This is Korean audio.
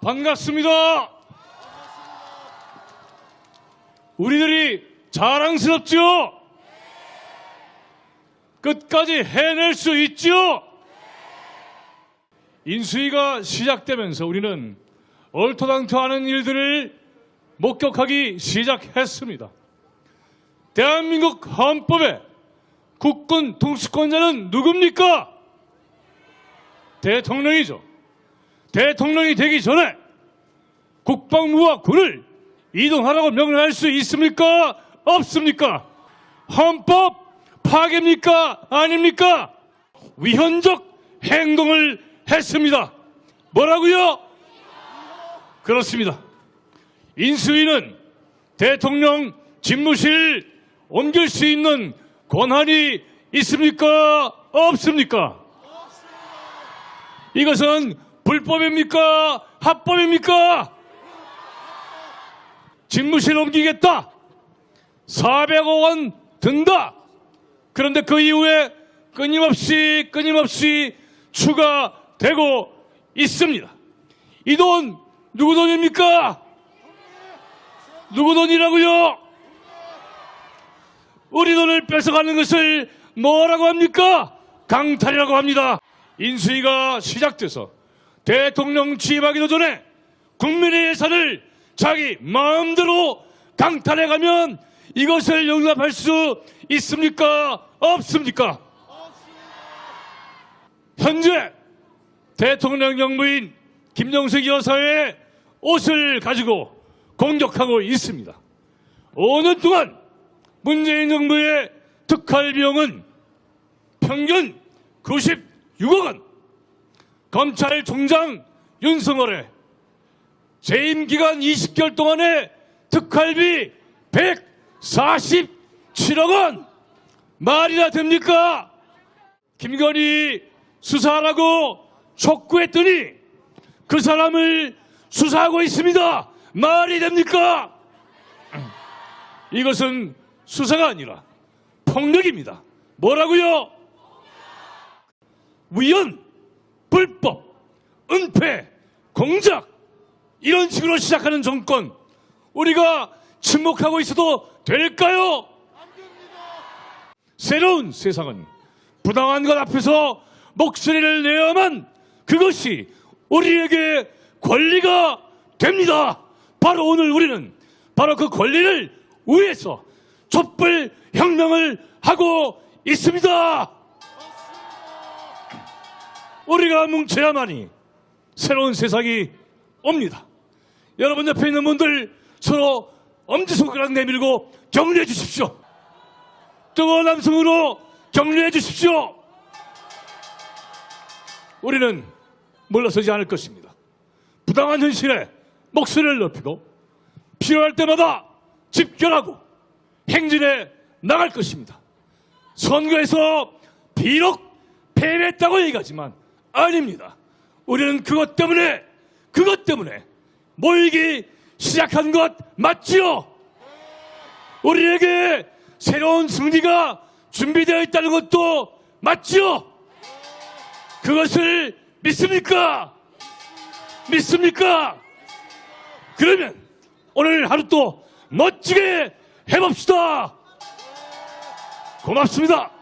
반갑습니다. 우리들이 자랑스럽죠? 끝까지 해낼 수 있죠? 인수위가 시작되면서 우리는 얼토당토하는 일들을 목격하기 시작했습니다. 대한민국 헌법에 국군 통수권자는 누굽니까? 대통령이죠. 대통령이 되기 전에 국방부와 군을 이동하라고 명령할 수 있습니까? 없습니까? 헌법 파괴입니까? 아닙니까? 위헌적 행동을 했습니다. 뭐라고요? 그렇습니다. 인수위는 대통령 집무실 옮길 수 있는 권한이 있습니까? 없습니까? 이것은 불법입니까? 합법입니까? 집무실 옮기겠다. 400억 원 든다. 그런데 그 이후에 끊임없이 끊임없이 추가되고 있습니다. 이 돈 누구 돈입니까? 누구 돈이라고요? 우리 돈을 뺏어가는 것을 뭐라고 합니까? 강탈이라고 합니다. 인수위가 시작돼서 대통령 취임하기도 전에 국민의 예산을 자기 마음대로 강탈해가면 이것을 용납할 수 있습니까? 없습니까? 현재 대통령 정부인 김정숙 여사의 옷을 가지고 공격하고 있습니다. 5년 동안 문재인 정부의 특활 비용은 평균 96억 원. 검찰총장 윤석열의 재임 기간 20개월 동안의 특활비 147억 원. 말이나 됩니까? 김건희 수사하라고 촉구했더니 그 사람을 수사하고 있습니다. 말이 됩니까? 이것은 수사가 아니라 폭력입니다. 뭐라고요? 위헌, 불법, 은폐, 공작 이런 식으로 시작하는 정권 우리가 침묵하고 있어도 될까요? 새로운 세상은 부당한 것 앞에서 목소리를 내야만 그것이 우리에게 권리가 됩니다. 바로 오늘 우리는 바로 그 권리를 위해서 촛불 혁명을 하고 있습니다. 우리가 뭉쳐야만이 새로운 세상이 옵니다. 여러분 옆에 있는 분들 서로 엄지손가락 내밀고 격려해 주십시오. 뜨거운 남성으로 격려해 주십시오. 우리는 물러서지 않을 것입니다. 부당한 현실에 목소리를 높이고 필요할 때마다 집결하고 행진해 나갈 것입니다. 선거에서 비록 패배했다고 얘기하지만 아닙니다. 우리는 그것 때문에 그것 때문에 모이기 시작한 것 맞지요? 우리에게 새로운 승리가 준비되어 있다는 것도 맞지요? 그것을 믿습니까? 믿습니까? 그러면 오늘 하루 또 멋지게 해봅시다. 고맙습니다.